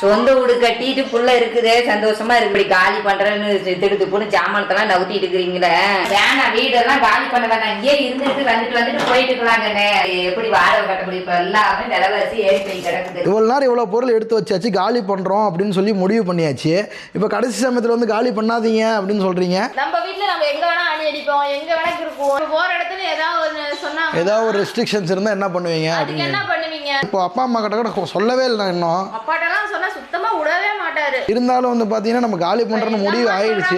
சொந்த வீடு கட்டிட்டு புள்ள இருக்குதே சந்தோஷமா இருக்கு. இப்படி காலி பண்றேன்னு திடுத்து போட்டு ஜாமானத்தெல்லாம் நவுத்திட்டு இருக்கிறீங்களே வேணாம் வீடெல்லாம் காலி பண்ண வேணாம். இங்கே இருந்துட்டு வந்துட்டு வந்துட்டு போயிட்டு இருக்கலாங்கண்ணே. எப்படி வாடகை கட்ட முடியும் இப்ப எல்லாமே நிலவரசி ஏறி போய் கிடக்குது. இவ்வளோ நேரம் இவ்வளோ பொருள் எடுத்து வச்சாச்சு காலி பண்ணுறோம் அப்படின்னு சொல்லி முடிவு பண்ணியாச்சு. இப்போ கடைசி சமயத்தில் வந்து காலி பண்ணாதீங்க அப்படின்னு சொல்கிறீங்க நம்ம வீட்ல நம்ம எங்க வேணா அணி அடிப்போம் எங்க வேணா இருக்கும் போற இடத்துல ஏதாவது சொன்னாங்க ஏதாவது ஒரு ரெஸ்ட்ரிக்ஷன்ஸ் இருந்தால் என்ன பண்ணுவீங்க அதுக்கு அப்படின்னு. என்ன பண்ணுவீங்க? இப்போ அப்பா அம்மா கிட்ட கூட சொல்லவே இல்லை நான் இன்னும். அப்பாட்டெல்லாம் சொன்னா சுத்தமா விடவே மாட்டாரு. இருந்தாலும் வந்து பார்த்தீங்கன்னா நம்ம காலி பண்ணுறன்னு முடிவு ஆயிடுச்சு.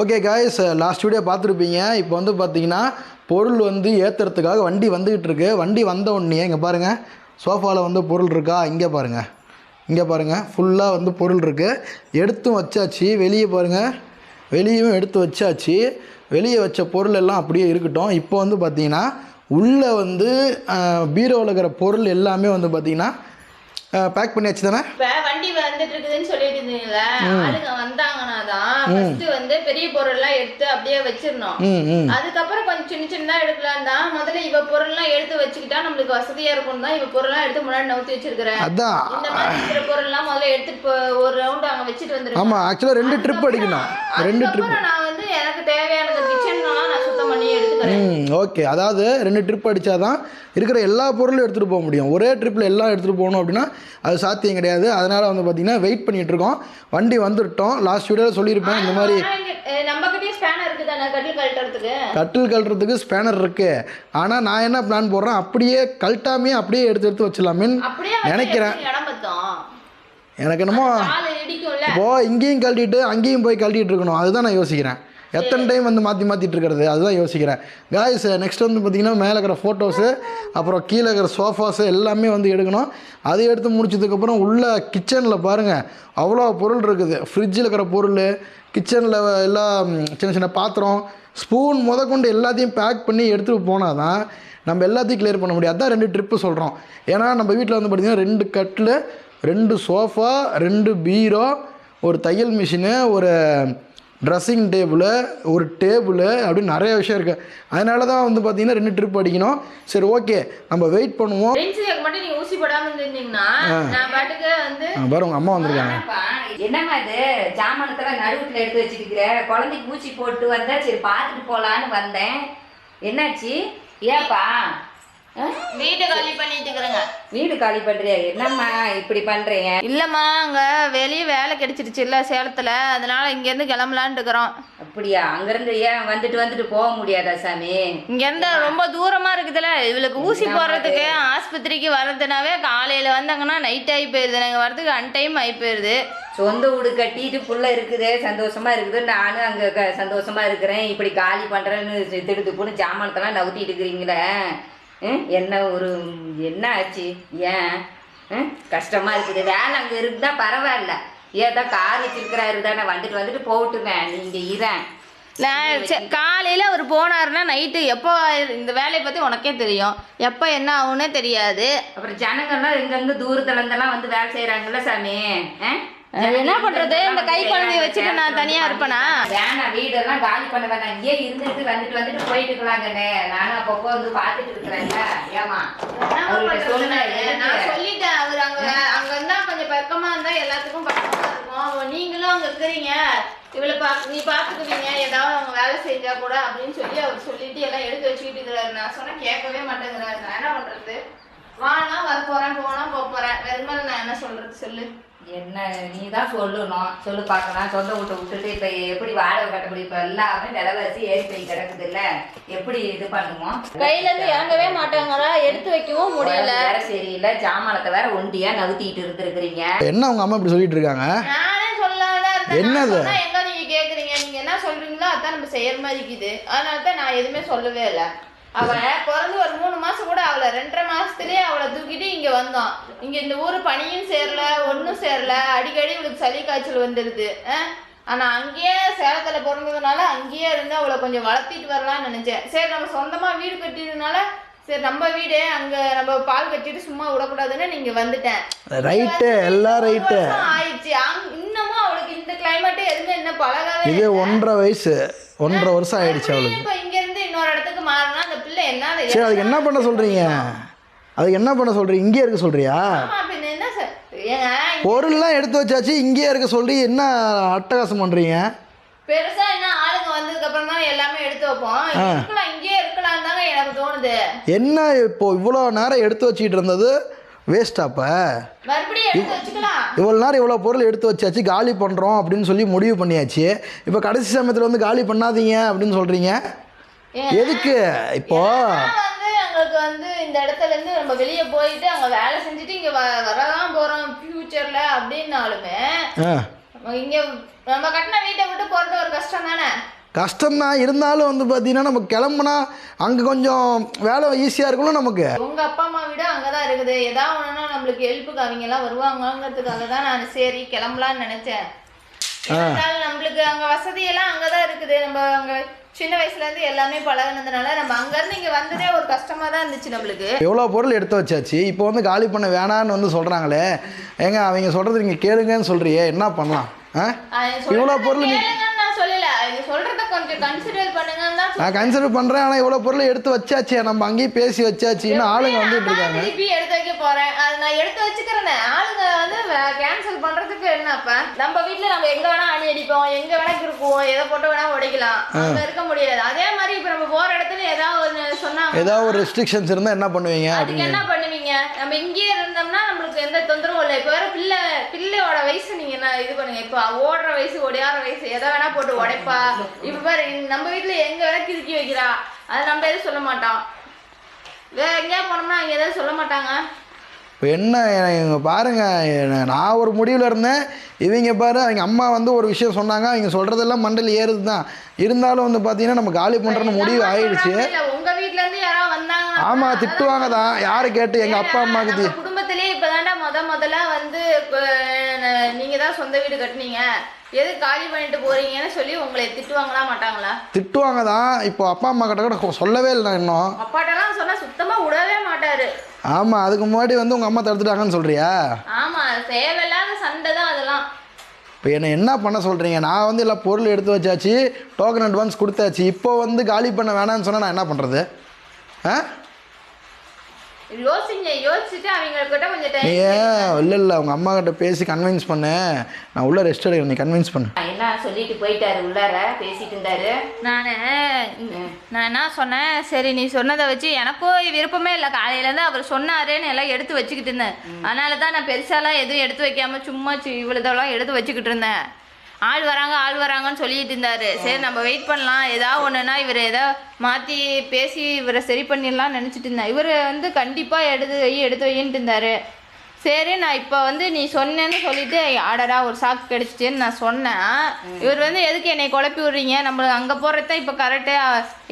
ஓகே காய்ஸ் லாஸ்ட் வீடியோ பார்த்துருப்பீங்க. இப்போ வந்து பார்த்தீங்கன்னா பொருள் வந்து ஏற்றுறதுக்காக வண்டி வந்துக்கிட்டு இருக்கு. வண்டி வந்த உடனே இங்கே பாருங்கள் சோஃபாவில் வந்து பொருள் இருக்கா? இங்கே பாருங்கள் இங்கே பாருங்கள் ஃபுல்லாக வந்து பொருள் இருக்குது எடுத்தும் வச்சாச்சு. வெளியே பாருங்கள் வெளியவும் எடுத்து வச்சாச்சு. வெளியே வச்ச பொருள் எல்லாம் அப்படியே இருக்கட்டும். இப்போ வந்து பார்த்தீங்கன்னா உள்ளே வந்து பீரோவில் இருக்கிற பொருள் எல்லாமே வந்து பார்த்தீங்கன்னா பேக் பண்ணியாச்சு தானே வண்டி வந்துட்டு இருக்குதுன்னு சொல்லிட்டு இருந்தீங்களா ஆளுங்க வந்தாங்கன்னா தான் ஃபர்ஸ்ட் வந்து பெரிய பொருள் எல்லாம் எடுத்து அப்படியே வச்சிடணும். அதுக்கப்புறம் கொஞ்சம் சின்ன சின்னதா எடுக்கலாம். தான் முதல்ல இவ பொருள் எல்லாம் எடுத்து வச்சுக்கிட்டா நம்மளுக்கு வசதியா இருக்கும் தான் இவ பொருள் எல்லாம் எடுத்து முன்னாடி நவுத்தி வச்சிருக்கிறேன். அதான். இந்த மாதிரி இருக்கிற பொருள் எல்லாம் முதல்ல எடுத்துட்டு போ- ஒரு ரவுண்ட் அங்க வச்சுட்டு வந்துருக்கேன் ஆமாம் ஆக்சுவலாக ரெண்டு ட்ரிப் அடிக்கணும். ரெண்டு ட்ரிப் நான் வந்து எனக்கு தேவையானது கிச்சன்லாம் நான் பண்ணி எடுத்துக்கிறேன் ஓகே. அதாவது ரெண்டு ட்ரிப் அடித்தாதான் இருக்கிற எல்லா பொருளும் எடுத்துகிட்டு போக முடியும். ஒரே ட்ரிப்பில் எல்லாம் எடுத்துகிட்டு போகணும் அப்படின்னா அது சாத்தியம் கிடையாது. அதனால் வந்து பார்த்திங்கன்னா வெயிட் பண்ணிகிட்டு இருக்கோம். வண்டி வந்துட்டோம். லாஸ்ட் வீடியோவில் சொல்லியிருப்பேன். இந்த மாதிரி ஆனா கட்டில் கழட்டுறதுக்கு? ஸ்பேனர் இருக்குது ஆனால் நான் என்ன பிளான் போடுறேன்? அப்படியே கழட்டாமே அப்படியே எடுத்து எடுத்து வச்சிடலாமேன்னு நினைக்கிறேன். எனக்கு என்னமோ இப்போது இங்கேயும் கழட்டிட்டு அங்கேயும் போய் கழட்டிட்டு இருக்கணும். அதுதான் நான் யோசிக்கிறேன். எத்தனை டைம் வந்து மாற்றி மாற்றிட்டு இருக்கிறது? அதுதான் யோசிக்கிறேன். காய்ஸ் நெக்ஸ்ட் வந்து பார்த்திங்கன்னா மேலே இருக்கிற ஃபோட்டோஸு அப்புறம் கீழே இருக்கிற சோஃபாஸு எல்லாமே வந்து எடுக்கணும். அதை எடுத்து முடிச்சதுக்கப்புறம் உள்ள கிச்சனில் பாருங்கள் அவ்வளோ பொருள் இருக்குது. ஃப்ரிட்ஜில் இருக்கிற பொருள் கிச்சனில் எல்லாம் சின்ன சின்ன பாத்திரம் ஸ்பூன் முதற்கொண்டு எல்லாத்தையும் பேக் பண்ணி எடுத்துகிட்டு போனால் தான் நம்ம எல்லாத்தையும் கிளியர் பண்ண முடியும். அதான் ரெண்டு ட்ரிப்பு சொல்கிறோம் ஏன்னா நம்ம வீட்டில் வந்து பார்த்திங்கன்னா ரெண்டு கட்டில் ரெண்டு சோஃபா ரெண்டு பீரோ ஒரு தையல் மிஷினு ஒரு ட்ரெஸ்ஸிங் டேபிளு ஒரு டேபிளு அப்படின்னு நிறைய விஷயம் இருக்குது அதனால தான் வந்து பார்த்திங்கன்னா ரெண்டு ட்ரிப் அடிக்கணும். சரி ஓகே நம்ம வெயிட் பண்ணுவோம். பென்சிலுக்கு மட்டும் நீங்க ஊசி போடாம இருந்தீங்கன்னா நான் பாட்டுக்கு வந்து ஆ, பாரு உங்கள் அம்மா வந்திருக்காங்க. என்னம்மா இது? ஜாமானத்தெல்லாம் நடுவுல எடுத்து வச்சிருக்கிற குழந்தைக்கு ஊசி போட்டு வந்தா சரி பார்த்துட்டு போலான்னு வந்தேன். என்னாச்சு? ஏப்பா? ஆ? வீட்டை காலி பண்ணிட்டு இருக்கிறேங்க. வீடு காலி பண்றியா? என்னம்மா இப்படி பண்றீங்க? இல்லம்மா அங்க வெளியே வேலை கிடைச்சிருச்சு இல்ல சேலத்துல. அதனால இங்க இருந்து கிளம்பலான்னு இருக்கிறோம். அப்படியா? அங்கிருந்து ஏன் வந்துட்டு வந்துட்டு போக முடியாதா சாமி? இங்க இருந்து ரொம்ப தூரமா இருக்குதுல்ல இவளுக்கு ஊசி போடுறதுக்கு ஆஸ்பத்திரிக்கு வர்றதுனாவே காலையில வந்தாங்கன்னா நைட் ஆகி போயிருது. நாங்க வரதுக்கு அன்டைம் ஆகி போயிருது. சொந்த வீடு கட்டிட்டு புள்ள இருக்குதே சந்தோஷமா இருக்குது. நானும் அங்க சந்தோஷமா இருக்கிறேன். இப்படி காலி பண்றேன்னு திடுத்து போட்டு ஜாமானத்தெல்லாம் நவுத்திட்டு இருக்கிறீங்களே. என்ன ஒரு என்ன ஆச்சு? ஏன்? ம், கஷ்டமா இருக்குது. வேலை அங்க இருக்குதா பரவாயில்ல. ஏதோ கார் வச்சிருக்கிறாரு தானே. வந்துட்டு வந்துட்டு போட்டுவேன் நீங்க இரேன் நான் காலையில அவர் போனாருன்னா நைட்டு எப்போ இந்த வேலையை பத்தி உனக்கே தெரியும். எப்போ என்ன ஆகும்னே தெரியாது. அப்புறம் ஜனங்கள்லாம் எங்கெங்க தூரத்துல இருந்தெல்லாம் வந்து வேலை செய்யறாங்கல்ல சாமி? ஆ? என்ன பண்றது? இந்த கை குழந்தைய வச்சுட்டு நான் தனியா இருப்பேனா? வேணாம் வீடெல்லாம் காலி பண்ண வேணாம் இங்கே இருந்துட்டு வந்துட்டு வந்துட்டு போயிட்டு இருக்கலாங்கண்ணே நானும் அப்பப்போ வந்து பார்த்துட்டு இருக்கிறேன்ல. ஏமா அவர்கிட்ட சொல்லுங்க. நான் சொல்லிட்டேன். அவர் அங்க அங்க இருந்தா கொஞ்சம் பக்கமா இருந்தா எல்லாத்துக்கும் பக்கமா இருக்கும். நீங்களும் அங்க இருக்கிறீங்க. இவளை பாக்கு நீ பாத்துக்குவீங்க. ஏதாவது அவங்க வேலை செஞ்சா கூட அப்படின்னு சொல்லி அவர் சொல்லிட்டு எல்லாம் எடுத்து வச்சுக்கிட்டு இருக்கிறாரு. நான் சொன்னா கேட்கவே மாட்டேங்கிறாரு. நான் என்ன பண்றது? வானா வர போறேன் போனா போக போறேன். வெறுமனே நான் என்ன சொல்றது சொல்லு. என்ன நீ தான் சொல்லணும். சொல்லு பார்க்கலாம் சொந்த வீட்டை விட்டுட்டு இப்போ எப்படி வாடகை கட்ட முடியும் இப்போ எல்லாமே விலைவாசி ஏறி போய் கிடக்குது இல்ல எப்படி இது பண்ணுவோம் கையில இருந்து இறங்கவே மாட்டாங்களா எடுத்து வைக்கவும் முடியல. வேற சரியில்லை. ஜாமானத்தை வேற ஒண்டியா நவுத்திட்டு இருந்திருக்கிறீங்க. என்ன உங்கள் அம்மா இப்படி சொல்லிட்டு இருக்காங்க? நானே இருந்தேன். என்னது? எங்க நீங்க கேக்குறீங்க? நீங்க என்ன சொல்றீங்களோ அதான் நம்ம செய்யற மாதிரி இருக்குது. அதனால தான் நான் எதுவுமே சொல்லவே இல்லை. அவளை பிறந்து ஒரு மூணு மாசம் கூட அவளை ரெண்டரை மாசத்துலயே அவளை தூக்கிட்டு இங்க வந்தோம் இங்க இந்த ஊர் பனியும் சேரல ஒன்றும் சேரல. அடிக்கடி இவளுக்கு சளி காய்ச்சல் வந்துடுது அஹ். ஆனா அங்கேயே சேலத்துல பிறந்ததுனால அங்கேயே இருந்து அவளை கொஞ்சம் வளர்த்திட்டு வரலாம்னு நினைச்சேன். சரி நம்ம சொந்தமா வீடு கட்டியதுனால சரி நம்ம வீடு அங்க நம்ம பால் கட்டிட்டு சும்மா விடக்கூடாதுன்னு நீங்க வந்துட்டேன். ரைட்டு எல்லாம் ரைட்டு ஆயிடுச்சு. இன்னமும் அவளுக்கு இந்த கிளைமேட் எதுவுமே இன்னும் பழகவே இது ஒன்றரை வயசு. ஒன்றரை வருஷம் ஆயிடுச்சு அவளுக்கு. இப்ப இங்க இருந்து இன்னொரு இடத்துக்கு மாறினா என்ன சரி அதுக்கு என்ன பண்ண சொல்கிறீங்க அதுக்கு என்ன பண்ண சொல்கிறீங்க இங்கே இருக்க சொல்கிறியா பொருள்லாம் எடுத்து வச்சாச்சு இங்கேயே இருக்க சொல்லி என்ன அட்டகாசம் பண்ணுறீங்க பெருசா என்ன ஆளுங்க வந்ததுக்கு அப்புறம் தான் எல்லாமே எடுத்து வைப்போம். இங்கேயே இருக்கலாம் தாங்க எனக்கு தோணுது. என்ன இப்போ இவ்வளோ நேரம் எடுத்து வச்சுக்கிட்டு இருந்தது? வச்சுக்கலாம். இவ்வளோ நேரம் இவ்வளோ பொருள் எடுத்து வச்சாச்சு காலி பண்ணுறோம் அப்படின்னு சொல்லி முடிவு பண்ணியாச்சு. இப்போ கடைசி சமயத்தில் வந்து காலி பண்ணாதீங்க அப்படின்னு சொல்கிறீங்க? எதுக்கு? இப்போ வந்து எங்களுக்கு வந்து இந்த இடத்துல இருந்து நம்ம வெளியே போயிட்டு அங்க வேலை செஞ்சுட்டு இங்க வ- வரதான் போறோம் ஃபியூச்சர்ல அப்படின்னாலுமே ஆ. இங்க நம்ம கட்டின வீட்டை விட்டு போறது ஒரு கஷ்டம் தானே? கஷ்டம்தான் இருந்தாலும் வந்து பார்த்தீங்கன்னா நம்ம கிளம்புனா அங்கே கொஞ்சம் வேலை ஈஸியாக இருக்கும்ல நமக்கு. உங்க அப்பா அம்மா வீடு அங்கதான் இருக்குது. ஏதாவது ஒண்ணுன்னா நம்மளுக்கு ஹெல்ப்புக்கு அவங்க எல்லாம் வருவாங்கங்கிறதுக்காக தான் நான் சரி கிளம்பலாம்னு நினைச்சேன். இருந்தாலும் நம்மளுக்கு அங்க வசதி எல்லாம் அங்கதான் இருக்குது. நம்ம அங்க சின்ன வயசுல இருந்து எல்லாமே பழகுனதுனால நம்ம அங்க இருந்து இங்க வந்ததே ஒரு கஷ்டமா தான் இருந்துச்சு நம்மளுக்கு. எவ்வளோ பொருள் எடுத்து வச்சாச்சு? இப்போ வந்து காலி பண்ண வேணான்னு வந்து சொல்கிறாங்களே ஏங்க அவங்க சொல்கிறது நீங்கள் கேளுங்கன்னு சொல்கிறியே என்ன பண்ணலாம்? ஆ? இவ்வளோ பொருள் நீ கேளுங்கன்னு நான் சொல்லல இது சொல்றத கொஞ்சம் கன்சிடர் பண்ணுங்கன்னு தான் நான் கன்சிடர் பண்ணுறேன் ஆனால் இவ்வளோ பொருள் எடுத்து வச்சாச்சே நம்ம அங்கேயும் பேசி வச்சாச்சு இன்னும் ஆளுங்க வந்துட்டு நான் இருக்காங்க. திருப்பி எடுத்து வைக்க போறேன். அது நான் எடுத்து வச்சுக்கிறேனே. ஆளுங்க வந்து கேன்சல் பண்றதுக்கு என்னப்ப நம்ம வீட்ல நம்ம எங்க வேணா அணி அடிப்போம் எங்க வேணா கிறுக்குவோம் எதை போட்டு வேணா உடைக்கலாம். அங்க இருக்க முடியாது. அதே மாதிரி இப்ப நம்ம போற இடத்துல ஏதாவது ஒண்ணு சொன்னாங்க ஏதாவது ஒரு ரெஸ்ட்ரிக்ஷன்ஸ் இருந்தால் என்ன பண்ணுவீங்க அதுக்கு என்ன பண்ணுவீங்க? நம்ம இங்கேயே இருந்தோம்னா நம்மளுக்கு எந்த தொந்தரவும் இல்லை. இப்போ வேற பிள்ளை பிள்ளையோட வயசு நீங்க என்ன இது பண்ணுங்க? இப்போ ஓடுற வயசு ஒடியாற வயசு எதை வேணா போட்டு உடைப்பா. இப்ப பாரு நம்ம வீட்ல எங்க வேணா கிறுக்கி வைக்கிறா. அது நம்ம எதுவும் சொல்ல மாட்டோம் வேற எங்கேயா போனோம்னா அங்க எதாவது சொல்ல மாட்டாங்க? இப்போ என்ன இங்க பாருங்க என்ன- நான் ஒரு முடிவில் இருந்தேன். இவங்க பாரு அவங்க அம்மா வந்து ஒரு விஷயம் சொன்னாங்க. அவங்க சொல்கிறதெல்லாம் மண்டல் ஏறுது தான். இருந்தாலும் வந்து பார்த்தீங்கன்னா நம்ம காலி பண்ணுறன்னு முடிவு ஆயிடுச்சு. ஆமாம் திட்டுவாங்க தான். யாரை கேட்டு எங்கள் அப்பா அம்மாவுக்கு தி- நம்ம குடும்பத்திலேயே இப்பதான்டா முத முதல்ல வந்து இப்ப, ந- நீங்க தான் சொந்த வீடு கட்டுனீங்க. எது காலி பண்ணிட்டு போறீங்கன்னு சொல்லி உங்களை திட்டுவாங்களா மாட்டாங்களா? திட்டுவாங்க தான் இப்போ அப்பா அம்மா கிட்ட கூட சொல்லவே இல்லை இன்னும். அப்பாட்டெல்லாம் சொன்னா சுத்தமா விடவே மாட்டாரு. ஆமாம் அதுக்கு முன்னாடி வந்து உங்கள் அம்மா தடுத்துட்டாங்கன்னு சொல்கிறியா ஆமா தேவையில்லாத சண்டை தான் அதெல்லாம். இப்போ என்ன என்ன பண்ண சொல்கிறீங்க நான் வந்து எல்லாம் பொருள் எடுத்து வச்சாச்சு டோக்கன் அட்வான்ஸ் கொடுத்தாச்சு. இப்போ வந்து காலி பண்ண வேணாம்னு சொன்னால் நான் என்ன பண்ணுறது ஆ? யோசிங்க யோசிச்சுட்டு அவங்க கிட்ட கொஞ்சம் டைம் ஏன் இல்லை இல்லை உங்கள் அம்மா கிட்ட பேசி கன்வின்ஸ் பண்ணு. நான் உள்ள ரெஸ்ட் எடுக்கிறேன் நீ கன்வின்ஸ் பண்ணு. என்ன சொல்லிட்டு போயிட்டாரு உள்ளார பேசிட்டு இருந்தாரு. நான் நான் என்ன சொன்னேன்? சரி நீ சொன்னதை வச்சு எனக்கும் விருப்பமே இல்லை. காலையிலேருந்து அவர் சொன்னாருன்னு எல்லாம் எடுத்து வச்சுக்கிட்டு இருந்தேன். அதனால தான் நான் பெருசாலாம் எதுவும் எடுத்து வைக்காம சும்மா சி- இவ்வளோதெல்லாம் எடுத்து வச்சுக்கிட்டு இருந்தேன். ஆள் வராங்க ஆள் வராங்கன்னு சொல்லிட்டு இருந்தாரு. சரி நம்ம வெயிட் பண்ணலாம். ஏதாவது ஒன்றுனா இவர் ஏதோ மாற்றி பேசி இவரை சரி பண்ணிடலாம்னு நினச்சிட்டு இருந்தேன் இவர் வந்து கண்டிப்பாக எடுத்து வை எடுத்து வைன்ட்டு இருந்தாரு. சரி நான் இப்போ வந்து நீ சொன்னேன்னு சொல்லிட்டு ஆடடா ஒரு சாக்கு கிடைச்சிட்டேன்னு நான் சொன்னேன். இவர் வந்து எதுக்கு என்னை குழப்பி விடுறீங்க? நம்ம அங்கே போகிறது தான் இப்போ கரெக்டு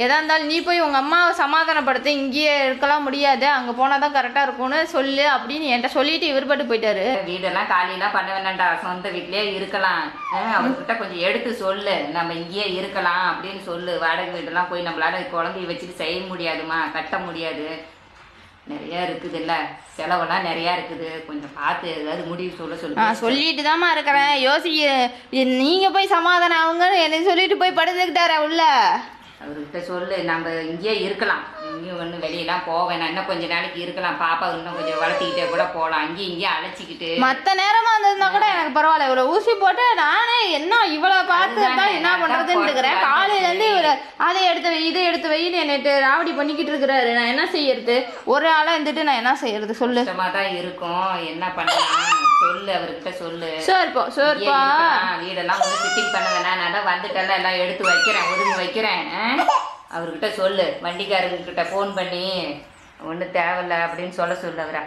எதா இருந்தாலும் நீ போய் உங்கள் அம்மாவை சமாதானப்படுத்த. இங்கேயே இருக்கலாம் முடியாது. அங்கே போனால் தான் கரெக்டாக இருக்கும்னு சொல்லு அப்படின்னு என்கிட்ட சொல்லிட்டு இவர் பாட்டு போயிட்டாரு. வீடெல்லாம் காலியெல்லாம் பண்ண வேண்டாம்டா. சொந்த வீட்லயே இருக்கலாம். அஹ் அவர்கிட்ட கொஞ்சம் எடுத்து சொல்லு. நம்ம இங்கேயே இருக்கலாம் அப்படின்னு சொல்லு. வாடகை வீடெல்லாம் போய் நம்மளால குழந்தைய வச்சுட்டு செய்ய முடியாதுமா? கட்ட முடியாது. நிறைய இருக்குதுல்ல. செலவெல்லாம் நிறையா இருக்குது. கொஞ்சம் பார்த்து ஏதாவது முடிவு சொல்ல சொல்லு நான் சொல்லிட்டு தாம்மா இருக்கிறேன். யோசிக்க நீங்கள் போய் சமாதானம் அவங்க என்னை சொல்லிட்டு போய் படுத்துக்கிட்டாரா உள்ள. அவர்கிட்ட சொல்லு நம்ம இங்கேயே இருக்கலாம். இங்கேயும் ஒன்றும் வெளியெல்லாம் போக வேணாம். இன்னும் கொஞ்ச நாளைக்கு இருக்கலாம். பாப்பா இன்னும் கொஞ்சம் வளர்த்திக்கிட்டே கூட போகலாம் அங்கேயும் இங்கேயும் அழைச்சிக்கிட்டு. மற்ற நேரமா இருந்திருந்தா கூட எனக்கு பரவாயில்ல. இவ்வளோ ஊசி போட்டு நானே என்ன இவ்வளோ பார்த்து என்ன பண்ணுறதுன்னு தான் இருக்கிறேன். காலையிலேருந்து இவர் அதை எடுத்து வை இதை எடுத்து வைன்னு என்னட்டு ராவடி பண்ணிக்கிட்டு இருக்கிறாரு. நான் என்ன செய்யறது? ஒரு ஆளாக இருந்துட்டு நான் என்ன செய்யறது? சொல்லு. தான் இருக்கும். என்ன பண்ணலாம்? சொல்லு அவர்கிட்ட சொல்லு. சரிப்பா சரிப்பா வீடெல்லாம் ஒன்றும் ஃபிட்டிங் பண்ண வேணாம். நான் தான் வந்துட்டேன்ல எல்லாம் எடுத்து வைக்கிறேன் ஒதுங்கி வைக்கிறேன்? அவர்கிட்ட சொல்லு. வண்டிக்காரங்க கிட்ட ஃபோன் பண்ணி ஒன்றும் தேவையில்ல அப்படின்னு சொல்ல சொல்லு அவரை.